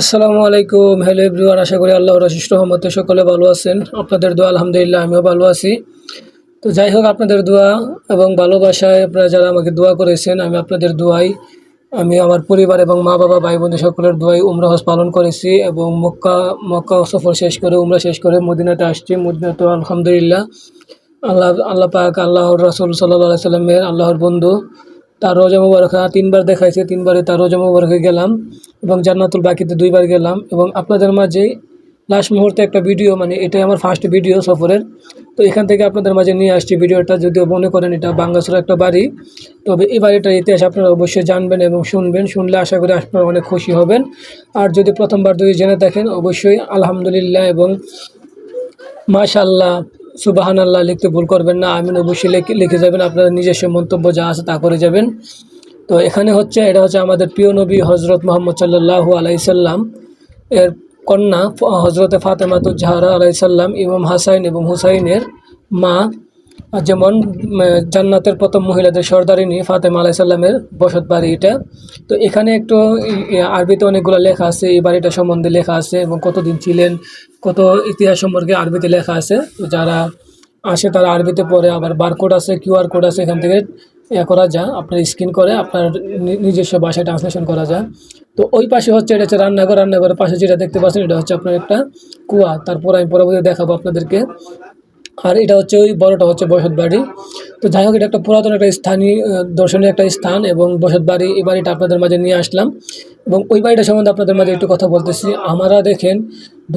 আসসালামু আলাইকুম। Hello everyone আশা করি আল্লাহ অশিষ্ট রহমতে সকলে ভালো আছেন। আপনাদের দোয়া, আলহামদুলিল্লাহ, আমিও ভালো আছি। তো যাই হোক, আপনাদের দোয়া এবং ভালোবাসায় আপনারা যারা আমাকে দোয়া করেছেন, আমি আপনাদের দোয়াই। আমি আমার পরিবার এবং মা বাবা ভাই বোনদের সকলের দোয়াই উমরা হজ পালন করেছি এবং মক্কা মক্কা সফর শেষ করে, উমরা শেষ করে মদিনাতে আসছি। মদিনাতে আলহামদুলিল্লাহ আল্লাহ আল্লাহ পাক, আল্লাহর রাসুল সাল্লাহ সাল্লামের আল্লাহর বন্ধু। তার রোজা মুবারক তিনবার দেখাইছে, তিনবারে তার রোজা মুবারকে গেলাম। এবং জান্নাতুল বাকিতে দুইবার গেলাম এবং আপনাদের মাঝে লাস্ট মুহূর্তে একটা ভিডিও মানে এটাই আমার ফার্স্ট ভিডিও সফরের। তো এখান থেকে আপনাদের মাঝে নিয়ে আসছি ভিডিওটা যদিও মনে করেন এটা বাঙ্গাসুর একটা বাড়ি। তবে এই বাড়িটার ইতিহাস আপনারা অবশ্যই জানবেন এবং শুনবেন। শুনলে আশা করি আপনারা অনেক খুশি হবেন। আর যদি প্রথমবার যদি জেনে থাকেন, অবশ্যই আলহামদুলিল্লাহ এবং মাশাল্লাহ সুবাহান আল্লাহ লিখতে ভুল করবেন না। আমিন অবশ্যই লিখে লিখে যাবেন। আপনার নিজস্ব মন্তব্য যা আছে তা করে যাবেন। তো এখানে হচ্ছে, এটা হচ্ছে আমাদের প্রিয় নবী হজরত মোহাম্মদ সাল্লাহু আলাইসাল্লাম এর কন্যা হজরতে ফাতেমাতুজ জাহরা আলাইসাল্লাম ইমাম হাসাইন এবং হুসাইনের মা। যেমন জান্নাতের প্রথম মহিলাদের সর্দারিনী ফাতেমা আলাইসাল্লামের বসত বাড়ি এটা। তো এখানে একটু আরবিতে অনেকগুলো লেখা আছে, এই বাড়িটা সম্বন্ধে লেখা আছে এবং কতদিন ছিলেন, কত ইতিহাস সম্পর্কে আরবিতে লেখা আছে। তো যারা আসে তারা আরবিতে পড়ে, আবার বারকোড আছে কিউআর কোড আছে এখান থেকে এ করা যায়, আপনার স্ক্রিন করে, আপনার নিজস্ব ভাষায় ট্রান্সলেশন করা যায়। তো ওই পাশে হচ্ছে, এটা হচ্ছে রান্নাঘর, রান্নাঘরের পাশে যেটা দেখতে পাচ্ছেন, এটা হচ্ছে আপনার একটা কুয়া। তারপর আমি পরবর্তী দেখাবো আপনাদেরকে। আর এটা হচ্ছে ওই বড়টা হচ্ছে বসত বাড়ি। তো যাই হোক, এটা একটা পুরাতন একটা স্থানীয় দর্শনীয় একটা স্থান এবং বসত বাড়ি, এই বাড়িটা আপনাদের মাঝে নিয়ে আসলাম। এবং ওই বাড়িটা সম্বন্ধে আপনাদের মাঝে একটু কথা বলতেছি। আমরা দেখেন,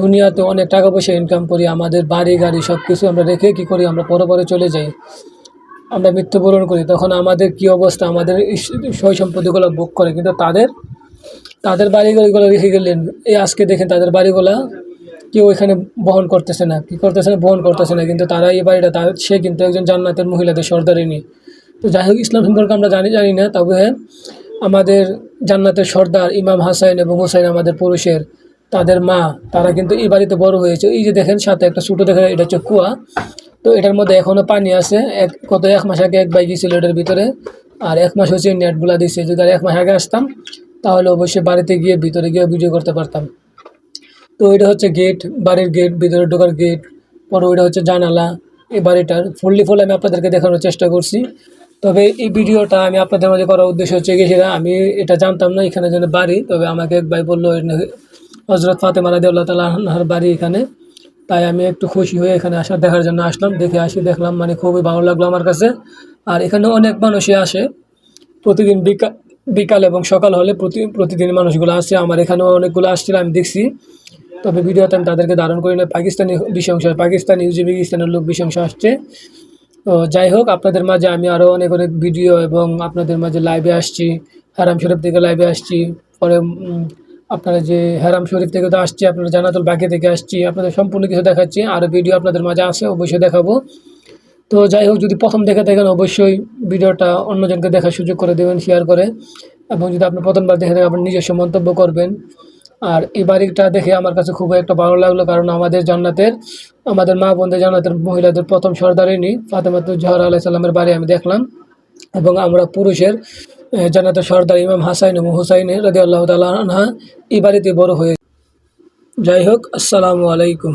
দুনিয়াতে অনেক টাকা পয়সা ইনকাম করি, আমাদের বাড়ি, গাড়ি সব কিছু আমরা রেখে কী করি, আমরা পরে পরে চলে যাই। আমরা মৃত্যুবরণ করি, তখন আমাদের কি অবস্থা? আমাদের সই সম্পত্তিগুলো ভোগ করে, কিন্তু তাদের তাদের বাড়িগুলো রেখে গেলেন। এই আজকে দেখেন তাদের বাড়িগুলা কেউ এখানে বহন করতেছে না, কী করতেছে না, বহন করতেছে না, কিন্তু তারা এই বাড়িটা, তার, সে কিন্তু একজন জান্নাতের মহিলাদের সর্দারিনী তো যাই হোক, ইসলাম সম্পর্কে আমরা জানি জানি না, তবে আমাদের জান্নাতের সর্দার ইমাম হাসাইন এবং হুসাইন আমাদের পুরুষের তাদের মা, তারা কিন্তু এই বাড়িতে বড় হয়েছে। এই যে দেখেন, সাথে একটা ছোটো দেখেন, এটা হচ্ছে কুয়া। তো এটার মধ্যে এখনও পানি আছে। এক কত এক মাস আগে এক বাইক গিয়েছিল এটার ভিতরে। আর এক মাস হচ্ছে নেটগুলা দিচ্ছে যদি আর এক মাস আগে আসতাম, তাহলে অবশ্যই বাড়িতে গিয়ে, ভিতরে গিয়ে ভিডিও করতে পারতাম। তো এটা হচ্ছে গেট, বাড়ির গেট, ভিতরে ঢোকার গেট। পরে ওইটা হচ্ছে জানালা। এই বাড়িটার ফুললি ফুল আমি আপনাদেরকে দেখানোর চেষ্টা করছি। তবে এই ভিডিওটা আমি আপনাদের মাঝে করার উদ্দেশ্য হচ্ছে গেছিলাম আমি এটা জানতাম না এখানে যেন বাড়ি। তবে আমাকে এক ভাই বলল হজরত ফাতেমা রাদি আল্লাহ তালার বাড়ি এখানে। তাই আমি একটু খুশি হয়ে এখানে আসার দেখার জন্য আসলাম। দেখে আসি, দেখলাম মানে খুবই ভালো লাগল আমার কাছে। আর এখানে অনেক মানুষই আসে। প্রতিদিন বিকাল বিকাল এবং সকাল হলে প্রতি, প্রতিদিন মানুষগুলো আসছে আমার এখানেও অনেকগুলো আসছিল, আমি দেখছি। তবে ভিডিওতে আমি তাদেরকে ধারণ করি না। পাকিস্তানি বিশংস পাকিস্তানি উজবেকিস্তানের লোক বিশংস আসছে। তো যাই হোক, আপনাদের মাঝে আমি আরও অনেক অনেক ভিডিও এবং আপনাদের মাঝে লাইভে আসছি। হারাম শরীফ থেকে লাইভে আসছি। পরে আপনারা যে হেরাম শরীফ থেকে তো আসছি, আপনারা জানাতুল বাকি থেকে আসছি, আপনাদের সম্পূর্ণ কিছু দেখাচ্ছি, আর ভিডিও আপনাদের মাঝে আছে, অবশ্যই দেখাবো। তো যাই হোক, যদি প্রথম দেখে থাকেন, অবশ্যই ভিডিওটা অন্যজনকে দেখার সুযোগ করে দেবেন শেয়ার করে। এবং যদি আপনি প্রথমবার দেখে থাকেন আপনি নিজস্ব মন্তব্য করবেন। আর এই বাড়িটা দেখে আমার কাছে খুবই একটা ভালো লাগল, কারণ আমাদের জান্নাতের, আমাদের মা বোনদের জান্নাতের মহিলাদের প্রথম সর্দারিনী ফাতেমাতুল জহর আলাহ সাল্লামের বাড়ি আমি দেখলাম। এবং আমরা পুরুষের জান্নাতের সর্দার ইমাম হাসাইন এবং হুসাইন রাজি আল্লাহ তালা এই বাড়িতে বড় হয়ে যাই হোক, আসসালামু আলাইকুম।